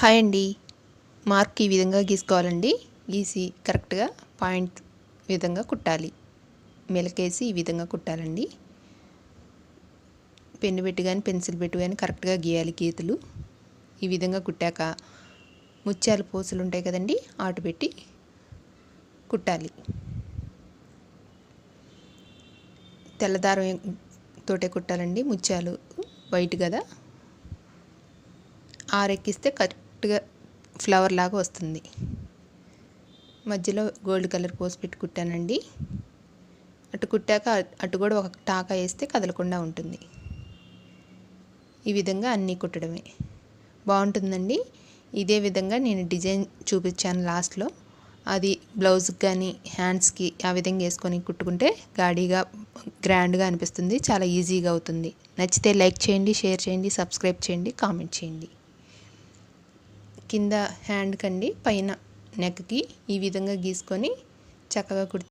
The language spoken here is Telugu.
హాయ్ అండి. మార్క్ ఈ విధంగా గీసుకోవాలండి. గీసి కరెక్ట్గా పాయింట్ విధంగా కుట్టాలి. మెలకేసి ఈ విధంగా కుట్టాలండి. పెన్ను పెట్టి కానీ పెన్సిల్ పెట్టి కానీ కరెక్ట్గా గీయాలి గీతలు. ఈ విధంగా కుట్టాక ముత్యాలు పూసలు ఉంటాయి కదండి ఆటు పెట్టి కుట్టాలి. తెల్లదారం తోటే కుట్టాలండి ముత్యాలు. వైట్ కదా ఆరెక్కిస్తే సాఫ్ట్గా ఫ్లవర్ లాగా వస్తుంది. మధ్యలో గోల్డ్ కలర్ పోసి పెట్టి కుట్టానండి. అటు కుట్టాక అటు కూడా ఒక టాకా వేస్తే కదలకుండా ఉంటుంది. ఈ విధంగా అన్నీ కుట్టడమే. బాగుంటుందండి. ఇదే విధంగా నేను డిజైన్ చూపించాను లాస్ట్లో. అది బ్లౌజ్కి కానీ హ్యాండ్స్కి ఆ విధంగా వేసుకొని కుట్టుకుంటే గాడీగా గ్రాండ్గా అనిపిస్తుంది. చాలా ఈజీగా అవుతుంది. నచ్చితే లైక్ చేయండి షేర్ చేయండి సబ్స్క్రైబ్ చేయండి కామెంట్ చేయండి. కింద హ్యాండ్ కండి పైన నెక్కి ఈ విధంగా గీసుకొని చక్కగా కుడి